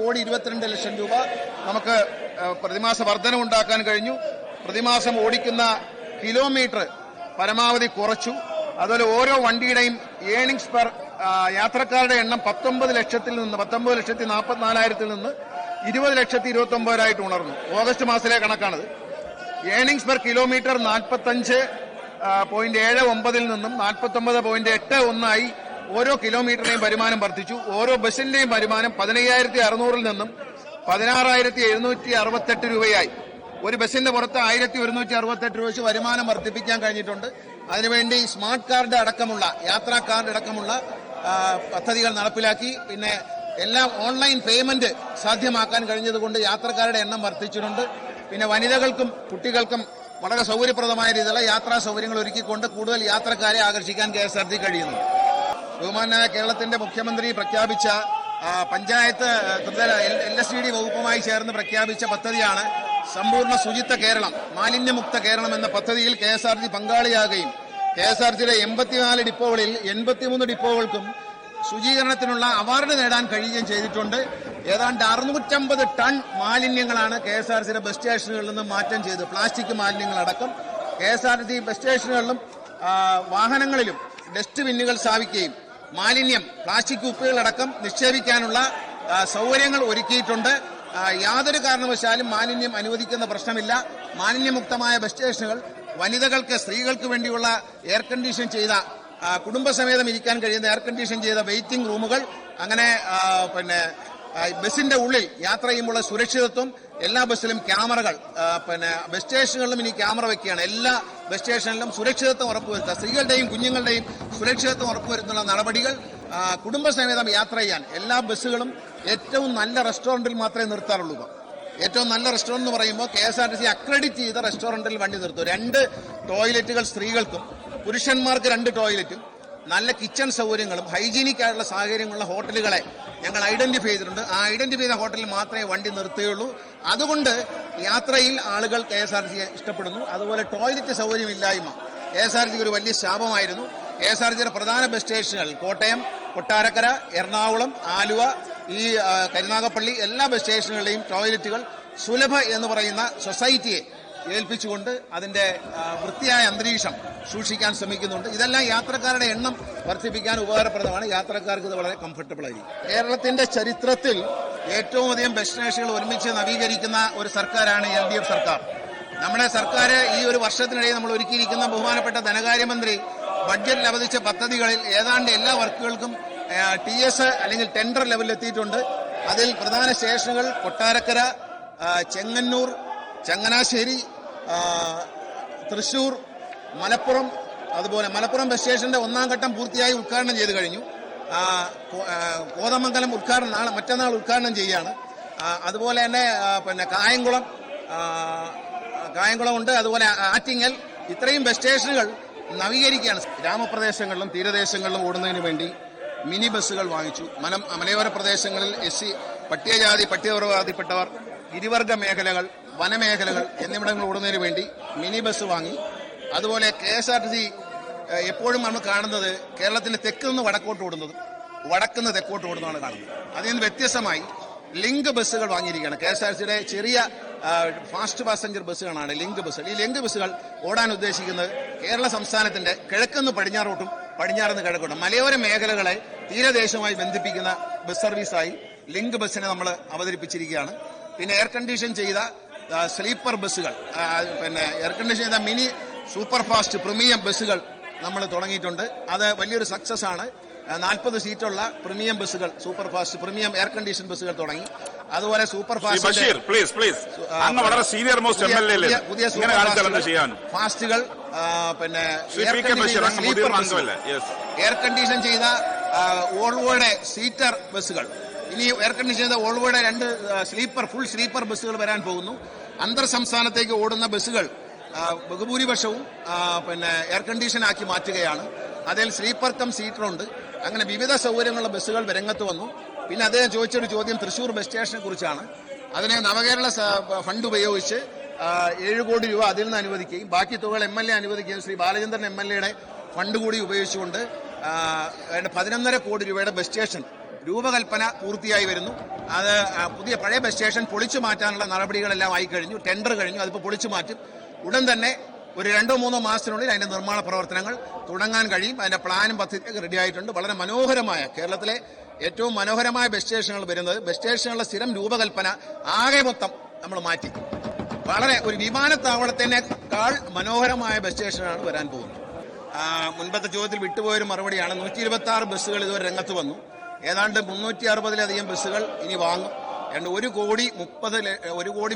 കോടി ഇരുപത്തിരണ്ട് ലക്ഷം രൂപ നമുക്ക് പ്രതിമാസ വർധന ഉണ്ടാക്കാൻ കഴിഞ്ഞു. പ്രതിമാസം ഓടിക്കുന്ന കിലോമീറ്റർ പരമാവധി കുറച്ചു. അതുപോലെ ഓരോ വണ്ടിയുടെയും ഏണിങ്സ് പെർ യാത്രക്കാരുടെ എണ്ണം പത്തൊമ്പത് ലക്ഷത്തിൽ നിന്ന് പത്തൊമ്പത് ലക്ഷത്തി നാൽപ്പത്തിനാലായിരത്തിൽ നിന്ന് ഇരുപത് ലക്ഷത്തി ഇരുപത്തി ഒമ്പതിനായിട്ട് ഉണർന്നു. ഓഗസ്റ്റ് മാസത്തിലെ കണക്കാണത്. ഏണിങ്സ് പെർ കിലോമീറ്റർ നാൽപ്പത്തഞ്ച് പോയിന്റ് ഏഴ് ഒമ്പതിൽ നിന്നും നാൽപ്പത്തൊമ്പത് പോയിന്റ് എട്ട് ഒന്നായി ഓരോ കിലോമീറ്ററിനെയും വരുമാനം വർദ്ധിച്ചു. ഓരോ ബസ്സിന്റെയും വരുമാനം പതിനയ്യായിരത്തി അറുന്നൂറിൽ നിന്നും പതിനാറായിരത്തി എഴുന്നൂറ്റി അറുപത്തെട്ട് രൂപയായി. ഒരു ബസ്സിന്റെ പുറത്ത് ആയിരത്തി ഒരുന്നൂറ്റി അറുപത്തെട്ട് രൂപ വെച്ച് വരുമാനം വർദ്ധിപ്പിക്കാൻ കഴിഞ്ഞിട്ടുണ്ട്. അതിനുവേണ്ടി സ്മാർട്ട് കാർഡ് അടക്കമുള്ള യാത്രാ കാർഡ് അടക്കമുള്ള പദ്ധതികൾ നടപ്പിലാക്കി. പിന്നെ എല്ലാം ഓൺലൈൻ പേയ്മെന്റ് സാധ്യമാക്കാൻ കഴിഞ്ഞതുകൊണ്ട് യാത്രക്കാരുടെ എണ്ണം വർദ്ധിച്ചിട്ടുണ്ട്. പിന്നെ വനിതകൾക്കും കുട്ടികൾക്കും വളരെ സൗകര്യപ്രദമായ രീതിയിലുള്ള യാത്രാ സൗകര്യങ്ങൾ ഒരുക്കിക്കൊണ്ട് കൂടുതൽ യാത്രക്കാരെ ആകർഷിക്കാൻ കെ എസ് ആർ ടി കഴിയുന്നു. ബഹുമാനായ കേരളത്തിന്റെ മുഖ്യമന്ത്രി പ്രഖ്യാപിച്ച പഞ്ചായത്ത് ത്രിതല എൽ എസ് ഡി വകുപ്പുമായി ചേർന്ന് പ്രഖ്യാപിച്ച പദ്ധതിയാണ് സമ്പൂർണ ശുചിത്വ കേരളം മാലിന്യമുക്ത കേരളം എന്ന പദ്ധതിയിൽ കെ എസ് ആർ ടി പങ്കാളിയാകുകയും കെ എസ് ആർ ടിയുടെ എൺപത്തിനാല് ഡിപ്പോകളിൽ എൺപത്തിമൂന്ന് ഡിപ്പോകൾക്കും ശുചീകരണത്തിനുള്ള അവാർഡ് നേടാൻ കഴിയുകയും ചെയ്തിട്ടുണ്ട്. ഏതാണ്ട് അറുന്നൂറ്റമ്പത് ടൺ മാലിന്യങ്ങളാണ് കെ എസ് ആർ സിയുടെ ബസ് സ്റ്റേഷനുകളിൽ നിന്ന് മാറ്റം ചെയ്ത് plastic മാലിന്യങ്ങളടക്കം K S R T bus സ്റ്റേഷനുകളിലും വാഹനങ്ങളിലും ഡസ്റ്റ് ബിന്നുകൾ സ്ഥാപിക്കുകയും മാലിന്യം പ്ലാസ്റ്റിക് കുപ്പികളടക്കം നിക്ഷേപിക്കാനുള്ള സൗകര്യങ്ങൾ ഒരുക്കിയിട്ടുണ്ട്. യാതൊരു കാരണവശാലും മാലിന്യം അനുവദിക്കുന്ന പ്രശ്നമില്ല. മാലിന്യമുക്തമായ ബസ് സ്റ്റേഷനുകൾ വനിതകൾക്ക് സ്ത്രീകൾക്ക് വേണ്ടിയുള്ള എയർ കണ്ടീഷൻ ചെയ്ത കുടുംബസമേതം ഇരിക്കാൻ കഴിയുന്ന എയർ കണ്ടീഷൻ ചെയ്ത വെയിറ്റിംഗ് റൂമുകൾ അങ്ങനെ പിന്നെ ബസ്സിന്റെ ഉള്ളിൽ യാത്ര ചെയ്യുമ്പോൾ സുരക്ഷിതത്വം എല്ലാ ബസ്സിലും ക്യാമറകൾ പിന്നെ ബസ് സ്റ്റേഷനുകളിലും ഇനി ക്യാമറ വെക്കുകയാണ് എല്ലാ ബസ് സ്റ്റേഷനിലും സുരക്ഷിതത്വം ഉറപ്പുവരുത്തുക സ്ത്രീകളുടെയും കുഞ്ഞുങ്ങളുടെയും സുരക്ഷിതത്വം ഉറപ്പുവരുത്തുന്ന നടപടികൾ കുടുംബസമേതം യാത്ര ചെയ്യാൻ എല്ലാ ബസ്സുകളും ഏറ്റവും നല്ല റെസ്റ്റോറന്റിൽ മാത്രമേ നിർത്താറുള്ളൂ ഏറ്റവും നല്ല റെസ്റ്റോറന്റ് എന്ന് പറയുമ്പോൾ K S R T C accredit ചെയ്ത റെസ്റ്റോറന്റിൽ വണ്ടി നിർത്തും. രണ്ട് ടോയ്ലറ്റുകൾ സ്ത്രീകൾക്കും പുരുഷന്മാർക്ക് രണ്ട് ടോയ്ലറ്റും നല്ല കിച്ചൺ സൗകര്യങ്ങളും ഹൈജീനിക് ആയിട്ടുള്ള സാഹചര്യങ്ങളുള്ള ഹോട്ടലുകളെ ഞങ്ങൾ ഐഡന്റിഫൈ ചെയ്തിട്ടുണ്ട്. ആ ഐഡന്റിഫൈ ചെയ്ത ഹോട്ടലിൽ മാത്രമേ വണ്ടി നിർത്തുകയുള്ളൂ. അതുകൊണ്ട് യാത്രയിൽ ആളുകൾ കെ എസ് ആർ ടി ഇഷ്ടപ്പെടുന്നു. അതുപോലെ ടോയ്ലറ്റ് സൗകര്യമില്ലായ്മ. കെ എസ് ആർ ടി ഒരു വലിയ ശാപമായിരുന്നു. കെ എസ് ആർ ടിയുടെ പ്രധാന ബസ് സ്റ്റേഷനുകൾ കോട്ടയം കൊട്ടാരക്കര എറണാകുളം ആലുവ ഈ കരുനാഗപ്പള്ളി എല്ലാ ബസ് സ്റ്റേഷനുകളുടെയും ടോയ്ലറ്റുകൾ സുലഭ എന്ന് പറയുന്ന സൊസൈറ്റിയെ ഏൽപ്പിച്ചുകൊണ്ട് അതിന്റെ വൃത്തിയായ അന്തരീക്ഷം സൂക്ഷിക്കാൻ ശ്രമിക്കുന്നുണ്ട്. ഇതെല്ലാം യാത്രക്കാരുടെ എണ്ണം വർദ്ധിപ്പിക്കാൻ ഉപകാരപ്രദമാണ്. യാത്രക്കാർക്ക് ഇത് വളരെ കംഫർട്ടബിൾ ആയിരിക്കും. കേരളത്തിന്റെ ചരിത്രത്തിൽ ഏറ്റവും അധികം ബസ് സ്റ്റേഷനുകൾ ഒരുമിച്ച് നവീകരിക്കുന്ന ഒരു സർക്കാരാണ് എൽ ഡി എഫ് സർക്കാർ. നമ്മുടെ സർക്കാർ ഈ ഒരു വർഷത്തിനിടയിൽ നമ്മൾ ഒരുക്കിയിരിക്കുന്ന ബഹുമാനപ്പെട്ട ധനകാര്യമന്ത്രി ബഡ്ജറ്റിൽ അവതരിച്ച പദ്ധതികളിൽ ഏതാണ്ട് എല്ലാ വർക്കുകൾക്കും ടി എസ് അല്ലെങ്കിൽ ടെൻഡർ ലെവലിൽ എത്തിയിട്ടുണ്ട്. അതിൽ പ്രധാന സ്റ്റേഷനുകൾ കൊട്ടാരക്കര ചെങ്ങന്നൂർ ചങ്ങനാശ്ശേരി തൃശൂർ മലപ്പുറം അതുപോലെ മലപ്പുറം ബസ് സ്റ്റേഷന്റെ ഒന്നാം ഘട്ടം പൂർത്തിയായി ഉദ്ഘാടനം ചെയ്തു കഴിഞ്ഞു. കോതമംഗലം ഉദ്ഘാടനം നാളെ മറ്റന്നാൾ ഉദ്ഘാടനം ചെയ്യുകയാണ്. അതുപോലെ തന്നെ പിന്നെ കായംകുളം കായംകുളം ഉണ്ട് അതുപോലെ ആറ്റിങ്ങൽ. ഇത്രയും ബസ് സ്റ്റേഷനുകൾ നവീകരിക്കുകയാണ്. ഗ്രാമപ്രദേശങ്ങളിലും തീരദേശങ്ങളിലും ഓടുന്നതിന് വേണ്ടി മിനി ബസ്സുകൾ വാങ്ങിച്ചു. മല മലയോര പ്രദേശങ്ങളിൽ എസ് സി പട്ടികജാതി പട്ടികവർഗാതിപ്പെട്ടവർ ഇരുവർഗ മേഖലകൾ വനമേഖലകൾ എന്നിവിടങ്ങൾ ഓടുന്നതിന് വേണ്ടി മിനി ബസ് വാങ്ങി. അതുപോലെ K S R T C എപ്പോഴും നമ്മൾ കാണുന്നത് കേരളത്തിന്റെ തെക്ക് നിന്ന് വടക്കോട്ട് ഓടുന്നത്. വടക്കുന്ന് തെക്കോട്ട് ഓടുന്നതാണ് കാണുന്നത്. അതിൽ നിന്ന് വ്യത്യസ്തമായി ലിങ്ക് ബസ്സുകൾ വാങ്ങിയിരിക്കുകയാണ്. കെ എസ് ആർ സിയുടെ ചെറിയ ഫാസ്റ്റ് പാസഞ്ചർ ബസ്സുകളാണ് ലിങ്ക് ബസ്സുകൾ. ഈ ലിങ്ക് ബസ്സുകൾ ഓടാൻ ഉദ്ദേശിക്കുന്നത് കേരള സംസ്ഥാനത്തിന്റെ കിഴക്കുന്ന് പടിഞ്ഞാറോട്ടും പടിഞ്ഞാറുന്ന് കിഴക്കോട്ടും മലയോര മേഖലകളെ തീരദേശവുമായി ബന്ധിപ്പിക്കുന്ന ബസ് സർവീസായി ലിങ്ക് ബസ്സിനെ നമ്മൾ അവതരിപ്പിച്ചിരിക്കുകയാണ്. പിന്നെ എയർ കണ്ടീഷൻ ചെയ്ത സ്ലീപ്പർ ബസ്സുകൾ. പിന്നെ എയർ കണ്ടീഷൻ ചെയ്ത മിനി സൂപ്പർ ഫാസ്റ്റ് പ്രീമിയം ബസ്സുകൾ നമ്മൾ തുടങ്ങിയിട്ടുണ്ട്. അത് വലിയൊരു സക്സസ് ആണ്. നാൽപ്പത് സീറ്റുള്ള പ്രീമിയം ബസ്സുകൾ super fast premium air condition ബസ്സുകൾ തുടങ്ങി. അതുപോലെ സൂപ്പർ ഫാസ്റ്റ് പ്ലീസ് പ്ലീസ് വളരെ senior most M L A പുതിയ- ഫാസ്റ്റുകൾ, പിന്നെ എയർ കണ്ടീഷൻ ചെയ്ത ഓൾവോയുടെ സീറ്റർ ബസ്സുകൾ. ഇനി എയർ കണ്ടീഷൻ ചെയ്ത വോൾവോയുടെ രണ്ട് സ്ലീപ്പർ ഫുൾ സ്ലീപ്പർ ബസ്സുകൾ വരാൻ പോകുന്നു. അന്തർ സംസ്ഥാനത്തേക്ക് ഓടുന്ന ബസ്സുകൾ ബഹുഭൂരിപക്ഷവും പിന്നെ എയർ കണ്ടീഷൻ ആക്കി മാറ്റുകയാണ്. അതിൽ സ്ലീപ്പർ കം സീറ്ററുണ്ട് അങ്ങനെ വിവിധ സൗകര്യങ്ങളുള്ള ബസ്സുകൾ രംഗത്ത് വന്നു. പിന്നെ അദ്ദേഹം ചോദിച്ചൊരു ചോദ്യം തൃശൂർ ബസ് സ്റ്റേഷനെ കുറിച്ചാണ്. അതിനെ നവകേരള ഫണ്ട് ഉപയോഗിച്ച് ഏഴ് കോടി രൂപ അതിൽ നിന്ന് അനുവദിക്കുകയും ബാക്കി തുകകൾ എം എൽ എ അനുവദിക്കുകയും ശ്രീ ബാലചന്ദ്രൻ എം എൽ എയുടെ ഫണ്ട് കൂടി ഉപയോഗിച്ചുകൊണ്ട് പതിനൊന്നര കോടി രൂപയുടെ ബസ് സ്റ്റേഷൻ രൂപകൽപ്പന പൂർത്തിയായി വരുന്നു. അത് പുതിയ പഴയ ബസ് സ്റ്റേഷൻ പൊളിച്ചു മാറ്റാനുള്ള നടപടികളെല്ലാം ആയി കഴിഞ്ഞു. ടെൻഡർ കഴിഞ്ഞു. അതിപ്പോൾ പൊളിച്ചു മാറ്റും. ഉടൻ തന്നെ ഒരു രണ്ടോ മൂന്നോ മാസത്തിനുള്ളിൽ അതിന്റെ നിർമ്മാണ പ്രവർത്തനങ്ങൾ തുടങ്ങാൻ കഴിയും. അതിന്റെ പ്ലാനും പദ്ധതിയൊക്കെ റെഡി ആയിട്ടുണ്ട്. വളരെ മനോഹരമായ കേരളത്തിലെ ഏറ്റവും മനോഹരമായ ബസ് സ്റ്റേഷനുകൾ വരുന്നത്. ബസ് സ്റ്റേഷനുകളുടെ സ്ഥിരം രൂപകൽപ്പന ആകെ മൊത്തം നമ്മൾ മാറ്റി. വളരെ ഒരു വിമാനത്താവളത്തിനേക്കാൾ മനോഹരമായ ബസ് സ്റ്റേഷനാണ് വരാൻ പോകുന്നത്. മുൻപത്തെ ചോദ്യത്തിൽ വിട്ടുപോയൊരു മറുപടിയാണ് നൂറ്റി ഇരുപത്തി ആറ് ബസ്സുകൾ ഇതുവരെ രംഗത്ത് വന്നു. ഏതാണ്ട് മുന്നൂറ്റി അറുപതിലധികം ബസ്സുകൾ ഇനി വാങ്ങും. രണ്ട് ഒരു കോടി മുപ്പത് ഒരു കോടി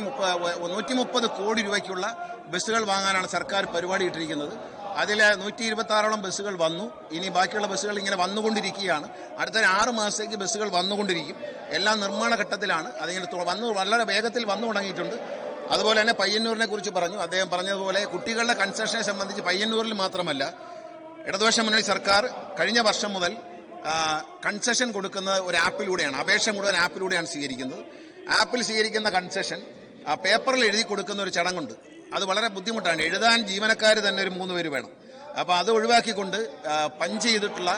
നൂറ്റി മുപ്പത് കോടി രൂപയ്ക്കുള്ള ബസ്സുകൾ വാങ്ങാനാണ് സർക്കാർ പരിപാടി ഇട്ടിരിക്കുന്നത്. അതിൽ നൂറ്റി ഇരുപത്തി ആറോളം ബസ്സുകൾ വന്നു. ഇനി ബാക്കിയുള്ള ബസ്സുകൾ ഇങ്ങനെ വന്നുകൊണ്ടിരിക്കുകയാണ്. അടുത്ത ആറ് മാസത്തേക്ക് ബസ്സുകൾ വന്നുകൊണ്ടിരിക്കും. എല്ലാം നിർമ്മാണ ഘട്ടത്തിലാണ്. അതിങ്ങനെ വന്നു വളരെ വേഗത്തിൽ വന്നു തുടങ്ങിയിട്ടുണ്ട്. അതുപോലെ തന്നെ പയ്യന്നൂരിനെ കുറിച്ച് പറഞ്ഞു. അദ്ദേഹം പറഞ്ഞതുപോലെ കുട്ടികളുടെ കൺസെഷനെ സംബന്ധിച്ച് പയ്യന്നൂരിൽ മാത്രമല്ല ഇടതുപക്ഷ മുന്നണി സർക്കാർ കഴിഞ്ഞ വർഷം മുതൽ കൺസെഷൻ കൊടുക്കുന്നത് ഒരു ആപ്പിലൂടെയാണ് അപേക്ഷ മുഴുവൻ ആപ്പിലൂടെയാണ് സ്വീകരിക്കുന്നത്. ആപ്പിൽ സ്വീകരിക്കുന്ന കൺസെഷൻ പേപ്പറിൽ എഴുതി കൊടുക്കുന്ന ഒരു ചടങ്ങുണ്ട്. അത് വളരെ ബുദ്ധിമുട്ടാണ്. എഴുതാൻ ജീവനക്കാർ തന്നെ ഒരു മൂന്ന് പേര് വേണം. അപ്പോൾ അത് ഒഴിവാക്കിക്കൊണ്ട് പഞ്ച് ചെയ്തിട്ടുള്ള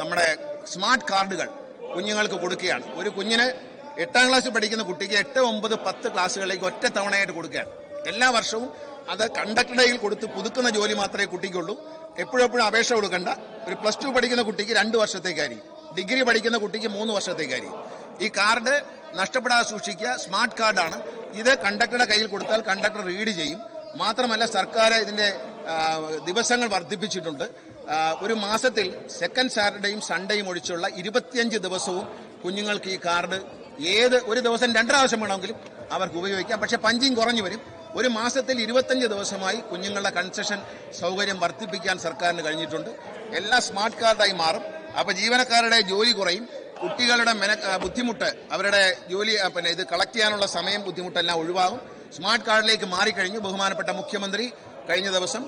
നമ്മുടെ സ്മാർട്ട് കാർഡുകൾ കുഞ്ഞുങ്ങൾക്ക് കൊടുക്കുകയാണ്. ഒരു കുഞ്ഞിന് എട്ടാം ക്ലാസ്സിൽ പഠിക്കുന്ന കുട്ടിക്ക് എട്ട് ഒമ്പത് പത്ത് ക്ലാസ്സുകളിലേക്ക് ഒറ്റ തവണയായിട്ട് കൊടുക്കുകയാണ്. എല്ലാ വർഷവും അത് കയ്യിൽ കൊടുത്ത് പുതുക്കുന്ന ജോലി മാത്രമേ കുട്ടിക്കുള്ളൂ. എപ്പോഴെപ്പോഴും അപേക്ഷ കൊടുക്കണ്ട. ഒരു പ്ലസ് ടു പഠിക്കുന്ന കുട്ടിക്ക് രണ്ട് വർഷത്തേക്കായിരിക്കും ഡിഗ്രി പഠിക്കുന്ന കുട്ടിക്ക് മൂന്ന് വർഷത്തേക്കായിരിക്കും ഈ കാർഡ് നഷ്ടപ്പെടാതെ സൂക്ഷിക്കുക സ്മാർട്ട് കാർഡാണ്. ഇത് കണ്ടക്ടറുടെ കയ്യിൽ കൊടുത്താൽ കണ്ടക്ടർ റീഡ് ചെയ്യും. മാത്രമല്ല സർക്കാർ ഇതിന്റെ ദിവസങ്ങൾ വർദ്ധിപ്പിച്ചിട്ടുണ്ട്. ഒരു മാസത്തിൽ സെക്കൻഡ് സാറ്റർഡേയും സൺഡേയും ഒഴിച്ചുള്ള ഇരുപത്തിയഞ്ച് ദിവസവും കുഞ്ഞുങ്ങൾക്ക് ഈ കാർഡ് ഏത് ഒരു ദിവസം രണ്ട് പ്രാവശ്യം വേണമെങ്കിലും അവർക്ക് ഉപയോഗിക്കാം. പക്ഷെ പഞ്ചിങ് കുറഞ്ഞു വരും. ഒരു മാസത്തിൽ ഇരുപത്തഞ്ച് ദിവസമായി കുഞ്ഞുങ്ങളുടെ കൺസെഷൻ സൗകര്യം വർദ്ധിപ്പിക്കാൻ സർക്കാരിന് കഴിഞ്ഞിട്ടുണ്ട്. എല്ലാം സ്മാർട്ട് കാർഡായി മാറും. അപ്പോൾ ജീവനക്കാരുടെ ജോലി കുറയും. കുട്ടികളുടെ മെന ബുദ്ധിമുട്ട് അവരുടെ ജോലി പിന്നെ ഇത് കളക്ട് ചെയ്യാനുള്ള സമയം ബുദ്ധിമുട്ടെല്ലാം ഒഴിവാകും. സ്മാർട്ട് കാർഡിലേക്ക് മാറിക്കഴിഞ്ഞു. ബഹുമാനപ്പെട്ട മുഖ്യമന്ത്രി കഴിഞ്ഞ ദിവസം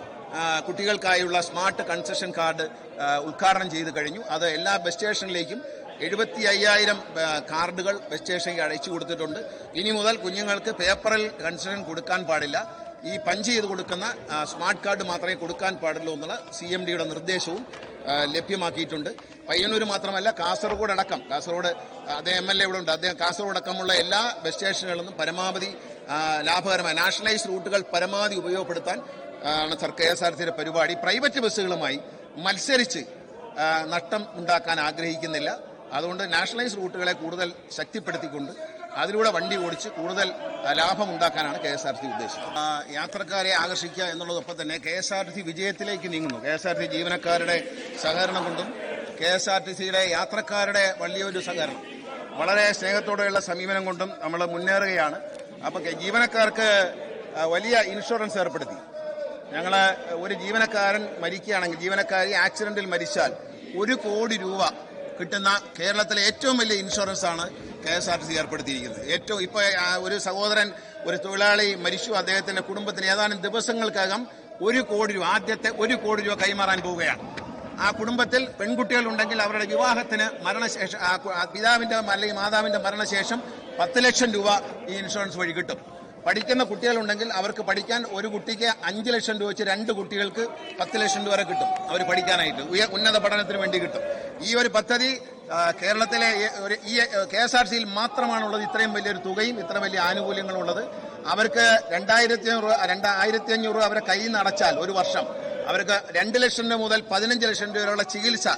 കുട്ടികൾക്കായുള്ള സ്മാർട്ട് കൺസെഷൻ കാർഡ് ഉദ്ഘാടനം ചെയ്ത് കഴിഞ്ഞു. അത് എല്ലാ ബസ് സ്റ്റേഷനിലേക്കും എഴുപത്തി അയ്യായിരം കാർഡുകൾ ബസ് സ്റ്റേഷനിൽ അയച്ചു കൊടുത്തിട്ടുണ്ട്. ഇനി മുതൽ കുഞ്ഞുങ്ങൾക്ക് പേപ്പറിൽ കൺസെഷൻ കൊടുക്കാൻ പാടില്ല. ഈ പഞ്ച് ചെയ്ത് കൊടുക്കുന്ന സ്മാർട്ട് കാർഡ് മാത്രമേ കൊടുക്കാൻ പാടുള്ളൂ എന്നുള്ള സി എം ഡിയുടെ നിർദ്ദേശവും ലഭ്യമാക്കിയിട്ടുണ്ട്. പയ്യന്നൂർ മാത്രമല്ല കാസർഗോഡ് അടക്കം കാസർഗോഡ് അദ്ദേഹം എം എൽ എ ഇവിടെ ഉണ്ട്. അദ്ദേഹം കാസർഗോഡ് അടക്കമുള്ള എല്ലാ ബസ് സ്റ്റേഷനുകളിൽ നിന്നും പരമാവധി ലാഭകരമായ നാഷണലൈസ്ഡ് റൂട്ടുകൾ പരമാവധി ഉപയോഗപ്പെടുത്താൻ ആണ് സർ കെ എസ് ആർ സിയുടെ പരിപാടി. പ്രൈവറ്റ് ബസ്സുകളുമായി മത്സരിച്ച് നഷ്ടം ഉണ്ടാക്കാൻ ആഗ്രഹിക്കുന്നില്ല. അതുകൊണ്ട് നാഷണലൈസ് റൂട്ടുകളെ കൂടുതൽ ശക്തിപ്പെടുത്തിക്കൊണ്ട് അതിലൂടെ വണ്ടി ഓടിച്ച് കൂടുതൽ ലാഭം ഉണ്ടാക്കാനാണ് കെ എസ് ആർ ടി ഉദ്ദേശിക്കുന്നത് യാത്രക്കാരെ ആകർഷിക്കുക എന്നുള്ളതൊപ്പം തന്നെ കെ എസ് ആർ ടി വിജയത്തിലേക്ക് നീങ്ങുന്നു. കെ എസ് ആർ ടി ജീവനക്കാരുടെ സഹകരണം കൊണ്ടും കെ എസ് ആർ ടി സിയുടെ യാത്രക്കാരുടെ വലിയൊരു സഹകരണം. വളരെ സ്നേഹത്തോടെയുള്ള സമീപനം കൊണ്ടും നമ്മൾ മുന്നേറുകയാണ്. അപ്പോൾ ജീവനക്കാർക്ക് വലിയ ഇൻഷുറൻസ് ഏർപ്പെടുത്തി. ഞങ്ങൾ ഒരു ജീവനക്കാരൻ മരിക്കുകയാണെങ്കിൽ ജീവനക്കാരി ആക്സിഡന്റിൽ മരിച്ചാൽ ഒരു കോടി രൂപ കിട്ടുന്ന കേരളത്തിലെ ഏറ്റവും വലിയ ഇൻഷുറൻസ് ആണ് K S R T C ഏർപ്പെടുത്തിയിരിക്കുന്നത്. ഏറ്റവും ഇപ്പൊ ഒരു സഹോദരൻ ഒരു തൊഴിലാളി മരിച്ചു അദ്ദേഹത്തിന്റെ കുടുംബത്തിന് ഏതാനും ദിവസങ്ങൾക്കകം ഒരു കോടി രൂപ ആദ്യത്തെ ഒരു കോടി രൂപ കൈമാറാൻ പോവുകയാണ്. ആ കുടുംബത്തിൽ പെൺകുട്ടികൾ ഉണ്ടെങ്കിൽ അവരുടെ വിവാഹത്തിന് മരണശേഷം പിതാവിന്റെ അല്ലെങ്കിൽ മാതാവിന്റെ മരണശേഷം പത്ത് ലക്ഷം രൂപ ഈ ഇൻഷുറൻസ് വഴി കിട്ടും. പഠിക്കുന്ന കുട്ടികളുണ്ടെങ്കിൽ അവർക്ക് പഠിക്കാൻ ഒരു കുട്ടിക്ക് അഞ്ച് ലക്ഷം രൂപ വെച്ച് രണ്ട് കുട്ടികൾക്ക് പത്ത് ലക്ഷം രൂപ വരെ കിട്ടും. അവർ പഠിക്കാനായിട്ട്. ഉന്നത പഠനത്തിന് വേണ്ടി കിട്ടും. ഈ ഒരു പദ്ധതി കേരളത്തിലെ ഈ- കെ എസ് ആർ സിയിൽ മാത്രമാണുള്ളത്. ഇത്രയും വലിയൊരു തുകയും ഇത്ര വലിയ ആനുകൂല്യങ്ങളും ഉള്ളത് അവർക്ക് രണ്ടായിരത്തി അഞ്ഞൂറ് രണ്ടായിരത്തി അഞ്ഞൂറ് അവരെ കയ്യിൽ നിന്ന് അടച്ചാൽ ഒരു വർഷം. അവർക്ക് രണ്ട് ലക്ഷം രൂപ മുതൽ പതിനഞ്ച് ലക്ഷം രൂപ വരെയുള്ള ചികിത്സ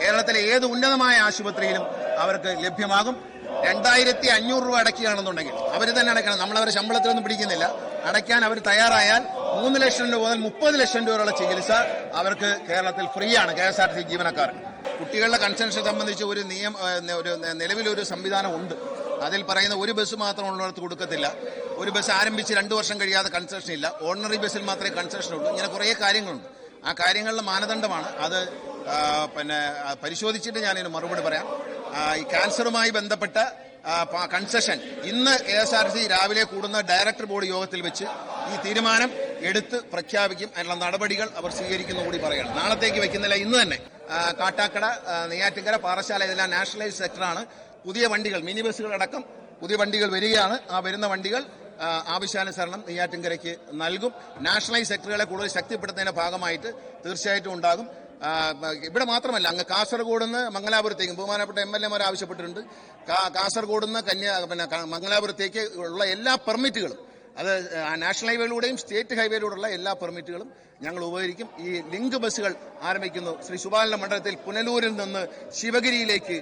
കേരളത്തിലെ ഏത് ഉന്നതമായ ആശുപത്രിയിലും അവർക്ക് ലഭ്യമാകും. രണ്ടായിരത്തി അഞ്ഞൂറ് രൂപ അടയ്ക്കുകയാണെന്നുണ്ടെങ്കിൽ അവർ തന്നെ അടയ്ക്കണം. നമ്മളവരെ ശമ്പളത്തിലൊന്നും പിടിക്കുന്നില്ല. അടയ്ക്കാൻ അവർ തയ്യാറായാൽ മൂന്ന് ലക്ഷം രൂപ മുതൽ മുപ്പത് ലക്ഷം രൂപ വരെയുള്ള ചികിത്സ അവർക്ക് കേരളത്തിൽ ഫ്രീ ആണ് കെ എസ് ആർ ടി ജീവനക്കാർ കുട്ടികളുടെ കൺസെൻഷൻ സംബന്ധിച്ച് ഒരു നിയമ ഒരു നിലവിലൊരു സംവിധാനം ഉണ്ട്. അതിൽ പറയുന്ന ഒരു ബസ് മാത്രം ഉള്ളിടത്ത് കൊടുക്കത്തില്ല. ഒരു ബസ് ആരംഭിച്ച് രണ്ട് വർഷം കഴിയാതെ കൺസെഷൻ ഇല്ല. ഓർഡിനറി ബസ്സിൽ മാത്രമേ കൺസെഷൻ ഉള്ളൂ. ഇങ്ങനെ കുറേ കാര്യങ്ങളുണ്ട്. ആ കാര്യങ്ങളുടെ മാനദണ്ഡമാണ് അത് പിന്നെ പരിശോധിച്ചിട്ട് ഞാനിതിന് മറുപടി പറയാം. ഈ ക്യാൻസറുമായി ബന്ധപ്പെട്ട കൺസെഷൻ. ഇന്ന് കെ എസ് ആർ സി രാവിലെ കൂടുന്ന ഡയറക്ടർ ബോർഡ് യോഗത്തിൽ വെച്ച് ഈ തീരുമാനം എടുത്ത് പ്രഖ്യാപിക്കും. അതിനുള്ള നടപടികൾ അവർ സ്വീകരിക്കുന്നു കൂടി പറയണം. നാളത്തേക്ക് വെക്കുന്നില്ല. ഇന്ന് തന്നെ കാട്ടാക്കട നെയ്യാറ്റിങ്കര പാറശാല ഇതെല്ലാം നാഷണലൈസ് സെക്ടറാണ്. പുതിയ വണ്ടികൾ മിനി ബസ്സുകൾ അടക്കം പുതിയ വണ്ടികൾ വരികയാണ്. ആ വരുന്ന വണ്ടികൾ ആവശ്യാനുസരണം നെയ്യാറ്റിൻകരയ്ക്ക് നൽകും. നാഷണലൈസ് സെക്ടറുകളെ കൂടുതൽ ശക്തിപ്പെടുത്തുന്നതിന്റെ ഭാഗമായിട്ട് തീർച്ചയായിട്ടും ഉണ്ടാകും. ഇവിടെ മാത്രമല്ല അങ്ങ് കാസർഗോഡ് നിന്ന് മംഗലാപുരത്തേക്ക് ബഹുമാനപ്പെട്ട എം എൽ എമാർ ആവശ്യപ്പെട്ടിട്ടുണ്ട്. കാസർഗോഡ് നിന്ന് കന്യാ പിന്നെ മംഗലാപുരത്തേക്ക് ഉള്ള എല്ലാ പെർമിറ്റുകളും അത് നാഷണൽ ഹൈവേയിലൂടെയും സ്റ്റേറ്റ് ഹൈവേയിലൂടെയുള്ള എല്ലാ പെർമിറ്റുകളും ഞങ്ങൾ ഉപകരിക്കും. ഈ ലിങ്ക് ബസ്സുകൾ ആരംഭിക്കുന്നു. ശ്രീ സുബാലന മണ്ഡലത്തിൽ പുനലൂരിൽ നിന്ന് ശിവഗിരിയിലേക്ക്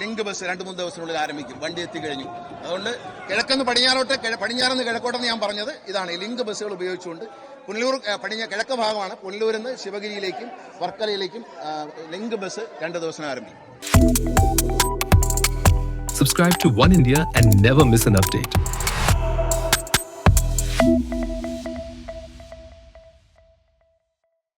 ലിങ്ക് ബസ് രണ്ട് മൂന്ന് ദിവസത്തിനുള്ളിൽ ആരംഭിക്കും. വണ്ടി എത്തിക്കഴിഞ്ഞു അതുകൊണ്ട് കിഴക്കെന്ന് പടിഞ്ഞാറോട്ട് പടിഞ്ഞാറെന്ന് കിഴക്കോട്ടെന്ന് ഞാൻ പറഞ്ഞത് ഇതാണ്. ഈ ലിങ്ക് ബസ്സുകൾ ഉപയോഗിച്ചുകൊണ്ട് പുനലൂർ പടിഞ്ഞ കിഴക്ക് ഭാഗമാണ് പുനലൂരിൽ നിന്ന് ശിവഗിരിയിലേക്കും വർക്കലയിലേക്കും ലിങ്ക് ബസ് രണ്ട് ദിവസം ആരംഭിക്കും Subscribe to One India and never miss an update.